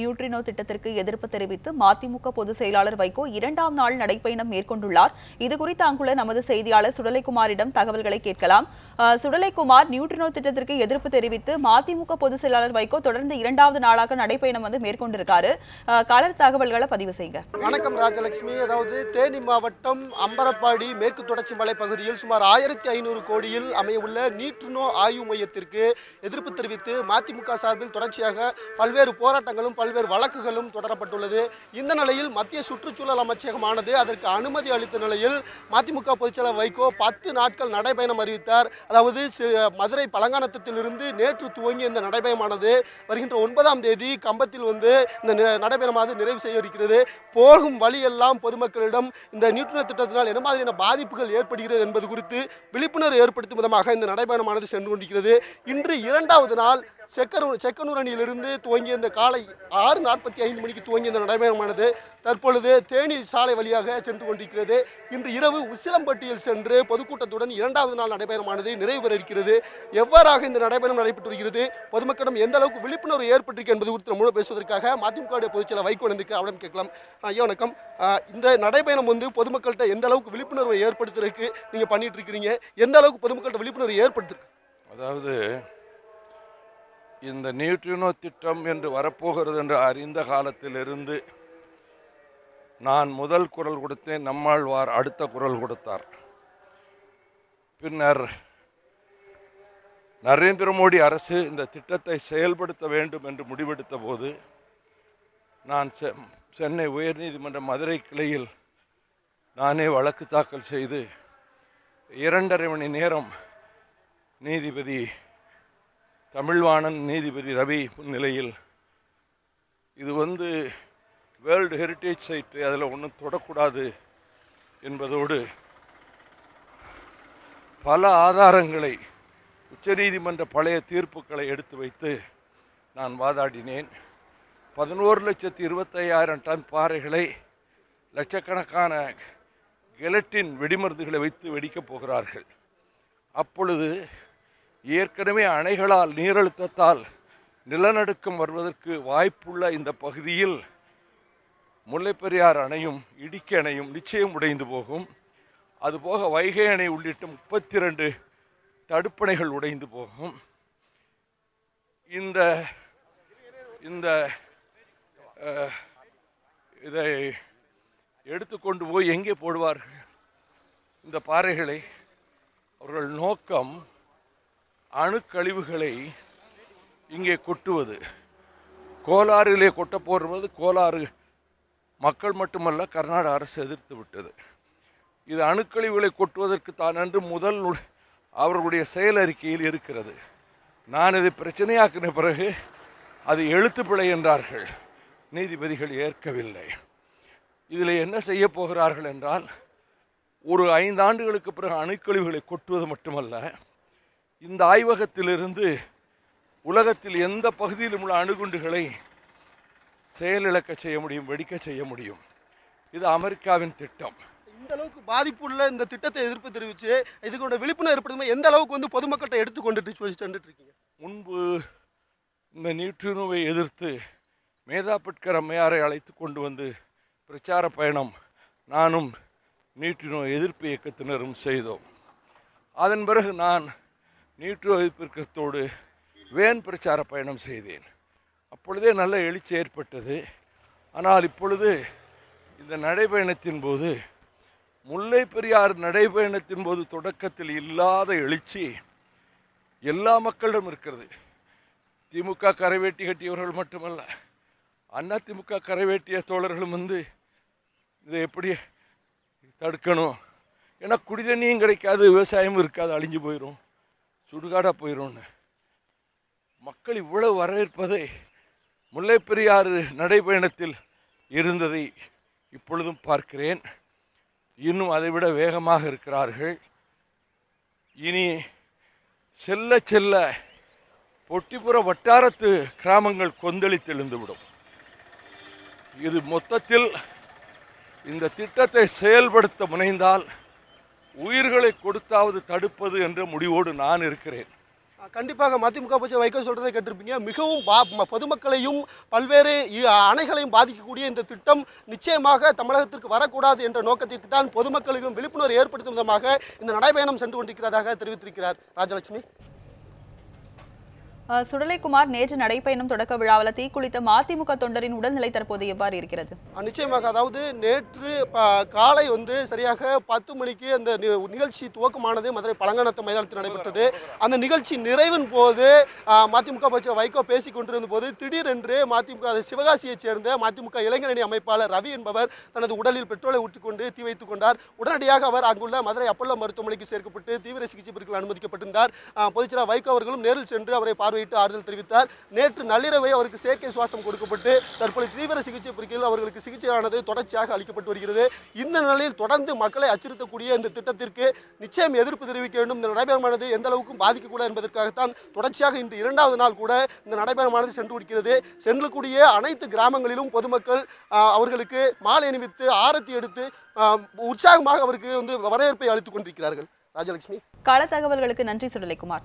Neutrino திட்டத்திற்கு எதிர்ப்பு தெரிவித்து மதிமுக பொதுச் செயலாளர் வைகோ இரண்டாம் நாள் நடைப்பயணம் மேற்கொண்டுள்ளார். இதுகுறித்து அங்குள்ள நமது செய்தியாளர் சுடலைக்குமாரிடம் தகவல்களை கேட்கலாம். சுடலைக்குமார் நியூட்ரினோ திட்டத்திற்கு எதிர்ப்பு தெரிவித்து மதிமுக பொதுச் செயலாளர் வைகோ தொடர்ந்து இரண்டாவது நாளாக நடைப்பயணம் வந்து மேற்கொண்டிருக்காரு. கலர் தகவல்களை பதிவு செய்யுங்க. வணக்கம் ராஜலட்சுமி. அதாவது தேனி மாவட்டம் அம்பரப்பாடி மேற்கு தொடர்ச்சி மலை பகுதியில் சுமார் ஆயிரத்தி ஐநூறு கோடியில் அமையவுள்ள நீட்ருனோ ஆய்வு மையத்திற்கு எதிர்ப்பு தெரிவித்து மதிமுக சார்பில் தொடர்ச்சியாக பல்வேறு போராட்டங்களும் பல்வேறு வழக்குகளும் தொடரப்பட்டுள்ளது. இந்த நிலையில் மத்திய சுற்றுச்சூழல் அமைச்சகமானது அதற்கு அனுமதி அளித்த நிலையில் மதிமுக பொதுச்செயலர் வைகோ பத்து நாட்கள் நடைபயணம் அறிவித்தார். அதாவது மதுரை பழங்கானத்திலிருந்து நேற்று துவங்கி இந்த நடைபயணமானது வருகின்ற ஒன்பதாம் தேதி கம்பத்தில் வந்து இந்த நடைபயணமானது நிறைவு செய்ய இருக்கிறது. போகும் வழியெல்லாம் பொதுமக்களிடம் இந்த நியூட்ரின திட்டத்தினால் என்ன மாதிரியான பாதிப்புகள் ஏற்படுகிறது என்பது குறித்து விழிப்புணர்வு ஏற்படுத்தும் விதமாக இந்த நடைபயணமானது சென்று கொண்டிருக்கிறது. இன்று இரண்டாவது நாள் செக்கனூர் செக்கனூர் அணியிலிருந்து துவங்கிய இந்த காலை ஆறு நாற்பத்தி ஐந்து மணிக்கு துவங்கிய இந்த நடைபயணமானது தற்பொழுது தேனி சாலை வழியாக சென்று கொண்டிருக்கிறது. இன்று இரவு உசிலம்பட்டியில் சென்று பொதுக்கூட்டத்துடன் இரண்டாவது நாள் நடைபயணமானது நிறைவு பெற இருக்கிறது. எவ்வாறாக இந்த நடைபயணம் நடைபெற்று வருகிறது? பொதுமக்களிடம் எந்த அளவுக்கு விழிப்புணர்வு ஏற்பட்டிருக்கு என்பது குறித்து நம்மளோட பேசுவதற்காக மதிமுக பொதுச்செயலர் வைகோ இணைந்திருக்கு அவரிடம் கேட்கலாம். ஐயா வணக்கம். இந்த நடைபயணம் வந்து பொதுமக்கள்கிட்ட எந்த அளவுக்கு விழிப்புணர்வை ஏற்படுத்துறதுக்கு நீங்கள் பண்ணிட்டு இருக்கிறீங்க? எந்த அளவுக்கு பொதுமக்கள்கிட்ட விழிப்புணர்வு ஏற்படுத்திருக்கு அதாவது இந்த நியூட்ரினோ திட்டம் என்று வரப்போகிறது என்று அறிந்த காலத்திலிருந்து நான் முதல் குரல் கொடுத்தேன் நம்மாழ்வார் அடுத்த குரல் கொடுத்தார். பின்னர் நரேந்திர மோடி அரசு இந்த திட்டத்தை செயல்படுத்த வேண்டும் என்று முடிவெடுத்த போது நான் செ- சென்னை உயர்நீதிமன்ற மதுரை கிளையில் நானே வழக்கு தாக்கல் செய்து இரண்டரை மணி நேரம் நீதிபதி தமிழ்வாணன் நீதிபதி ரவி முன்னிலையில் இது வந்து வேர்ல்டு ஹெரிட்டேஜ் சைட்டு அதில் ஒன்றும் தொடக்கூடாது என்பதோடு பல ஆதாரங்களை உச்சநீதிமன்ற பழைய தீர்ப்புகளை எடுத்து வைத்து நான் வாதாடினேன். பதினோரு லட்சத்தி இருபத்தையாயிரம் டன் பாறைகளை லட்சக்கணக்கான கெலட்டின் வெடிமருந்துகளை வைத்து வெடிக்கப் போகிறார்கள். அப்பொழுது ஏற்கனவே அணைகளால் நீரழுத்தத்தால் நிலநடுக்கம் வருவதற்கு வாய்ப்புள்ள இந்த பகுதியில் முல்லைப்பெரியார் அணையும் இடுக்கி அணையும் நிச்சயம் உடைந்து போகும். அதுபோக வைகை அணை உள்ளிட்ட முப்பத்தி ரெண்டு தடுப்பணைகள் உடைந்து போகும். இந்த இந்த இதை எடுத்துக்கொண்டு போய் எங்கே போடுவார்கள்? இந்த பாறைகளை அவர்கள் நோக்கம் அணுக்கழிவுகளை இங்கே கொட்டுவது. கோலாறிலே கொட்ட போடுவது கோலாறு மக்கள் மட்டுமல்ல கர்நாடக அரசு எதிர்த்து விட்டது. இது அணுக்கழிவுகளை கொட்டுவதற்கு தான் என்று முதல் அவர்களுடைய செயல் அறிக்கையில் இருக்கிறது. நான் இதை பிரச்சனையாக்கின பிறகு அது எழுத்துப்பிழை என்றார்கள். நீதிபதிகள் ஏற்கவில்லை. இதில் என்ன செய்ய போகிறார்கள் என்றால் ஒரு ஐந்து ஆண்டுகளுக்கு பிறகு அணுக்கழிவுகளை கொட்டுவது மட்டுமல்ல இந்த ஆய்வகத்திலிருந்து உலகத்தில் எந்த பகுதியிலும் உள்ள அணுகுண்டுகளை செயலிழக்க செய்ய முடியும் வெடிக்க செய்ய முடியும். இது அமெரிக்காவின் திட்டம். இந்த அளவுக்கு பாதிப்புள்ள இந்த திட்டத்தை எதிர்ப்பு தெரிவித்து இதுக்கோட விழிப்புணர்வு ஏற்படுத்தும் எந்த அளவுக்கு வந்து பொதுமக்கள்கிட்ட எடுத்து கொண்டுட்டு சென்றுட்டு இருக்கீங்க? முன்பு இந்த நியூட்ரினோவை எதிர்த்து மேதா பட்கர் அம்மையாரை அழைத்து கொண்டு வந்து பிரச்சார பயணம் நானும் நியூட்ரினோ எதிர்ப்பு இயக்கத்தினரும் செய்தோம். அதன் பிறகு நான் நீட்டு எதிர்ப்பு வேன் பிரச்சார பயணம் செய்தேன். அப்பொழுதே நல்ல எழுச்சி ஏற்பட்டது. ஆனால் இப்பொழுது இந்த நடைபயணத்தின் போது முல்லை பெரியார் நடைபயணத்தின் போது தொடக்கத்தில் இல்லாத எழுச்சி எல்லா மக்களிடம் இருக்கிறது. திமுக கரைவேட்டி கட்டியவர்கள் மட்டுமல்ல அண்ணா திமுக கரைவேட்டிய தோழர்களும் வந்து இதை எப்படி தடுக்கணும்? ஏன்னா குடிதண்ணியும் கிடைக்காது விவசாயமும் இருக்காது அழிஞ்சு போயிடும் சுடுகாடாக போயிடும்னு மக்கள் இவ்வளவு வரவேற்பதை முல்லைப்பெரியாறு நடைபயணத்தில் இருந்ததை இப்பொழுதும் பார்க்கிறேன். இன்னும் அதைவிட வேகமாக இருக்கிறார்கள். இனி செல்ல செல்ல பொட்டிப்புற வட்டாரத்து கிராமங்கள் கொந்தளித்தெழுந்துவிடும். இது மொத்தத்தில் இந்த திட்டத்தை செயல்படுத்த முனைந்தால் உயிர்களை கொடுத்தாவது தடுப்பது என்ற முடிவோடு நான் இருக்கிறேன். கண்டிப்பாக மதிமுக பட்ச வைக்க சொல்றதை கேட்டிருப்பீங்க. மிகவும் பா- பொதுமக்களையும் பல்வேறு அணைகளையும் பாதிக்கக்கூடிய இந்த திட்டம் நிச்சயமாக தமிழகத்திற்கு வரக்கூடாது என்ற நோக்கத்திற்கு தான் பொதுமக்களுக்கும் விழிப்புணர்வு ஏற்படுத்தும் விதமாக இந்த நடைபயணம் சென்று கொண்டிருக்கிறதாக தெரிவித்திருக்கிறார் ராஜலட்சுமி. சுடலைக்குமார் நேற்று நடைப்பயணம் தொடக்க விழாவில் தீக்குளித்த மதிமுக தொண்டரின் உடல்நிலை தற்போது எவ்வாறு இருக்கிறது? நிச்சயமாக அதாவது நேற்று ப- காலை வந்து சரியாக பத்து மணிக்கு அந்த நிகழ்ச்சி துவக்கமானது மதுரை பழங்கானத்த மைதானத்தில் நடைபெற்றது. அந்த நிகழ்ச்சி நிறைவின் போது மதிமுக பட்ச வைகோ பேசிக் கொண்டிருந்த போது திடீரென்று மதிமுக அது சிவகாசியைச் சேர்ந்த மதிமுக இளைஞரணி அமைப்பாளர் ரவி என்பவர் தனது உடலில் பெட்ரோலை ஊற்றிக்கொண்டு தீ வைத்துக் கொண்டார். உடனடியாக அவர் அங்குள்ள மதுரை அப்பல்லோ மருத்துவமனைக்கு சேர்க்கப்பட்டு தீவிர சிகிச்சை பிரிவில் அனுமதிக்கப்பட்டிருந்தார். அஹ், பொதுச்செயலாளர் வைகோ அவர்களும் நேரில் சென்று அவரை பார்வையிட்டு ஆறுதல் தெரிவித்தார். நேற்று நள்ளிரவை அவருக்கு செயற்கை சுவாசம் கொடுக்கப்பட்டு தற்போது தீவிர சிகிச்சை பிரிவில் அவர்களுக்கு சிகிச்சையானது தொடர்ச்சியாக அளிக்கப்பட்டு வருகிறது. இந்த நிலையில் தொடர்ந்து மக்களை அச்சுறுத்தக்கூடிய இந்த திட்டத்திற்கு நிச்சயம் எதிர்ப்பு தெரிவிக்க வேண்டும். இந்த நடைபெறமானது எந்த அளவுக்கும் பாதிக்கக்கூடாது என்பதற்காகத்தான் தொடர்ச்சியாக இன்று இரண்டாவது நாள் கூட இந்த நடைபெறமானது சென்று இருக்கிறது சென்றக்கூடிய அனைத்து கிராமங்களிலும் பொதுமக்கள் அவர்களுக்கு மாலை அணிவித்து ஆரத்தி எடுத்து உற்சாகமாக அவருக்கு வந்து வரவேற்பை அளித்துக் கொண்டிருக்கிறார்கள். ராஜலட்சுமி. கள தகவல்களுக்கு நன்றி சுடலைக்குமார்.